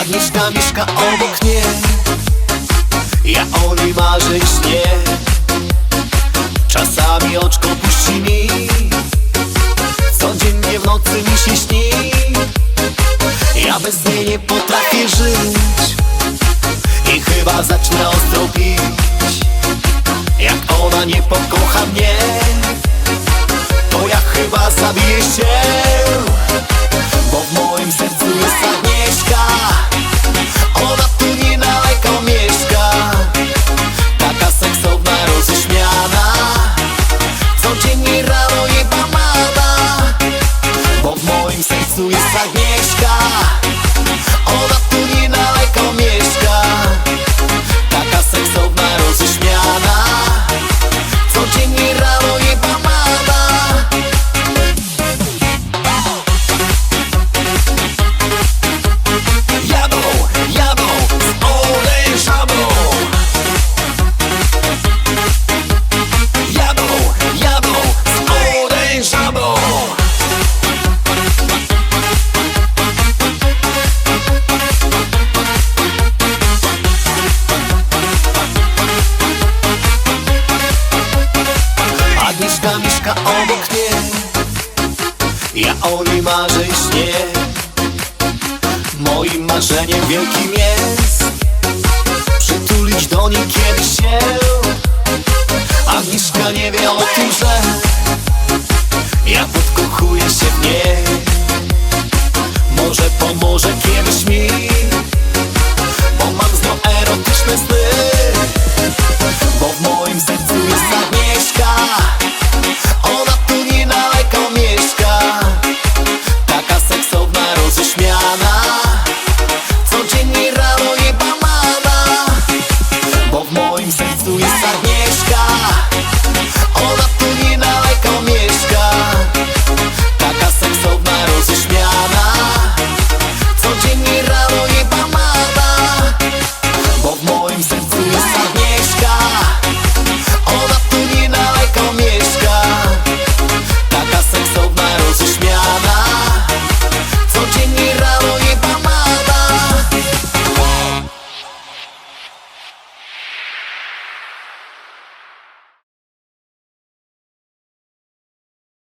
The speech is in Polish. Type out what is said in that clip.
Agnieszka mieszka obok mnie Ja o niej marzę i śnię Czasami oczko puści mi. Codziennie w nocy mi się śni. Ja bez niej nie potrafię żyć. I chyba zacznę ostro pić. Jak ona nie pokocha mnie To ja chyba zabiję się. Bo w moim sercu Bo w moim Agnieszka mieszka obok mnie. Ja o niej marzę i śnię Moim marzeniem wielkim jest Przytulić do niej kiedyś się zu izart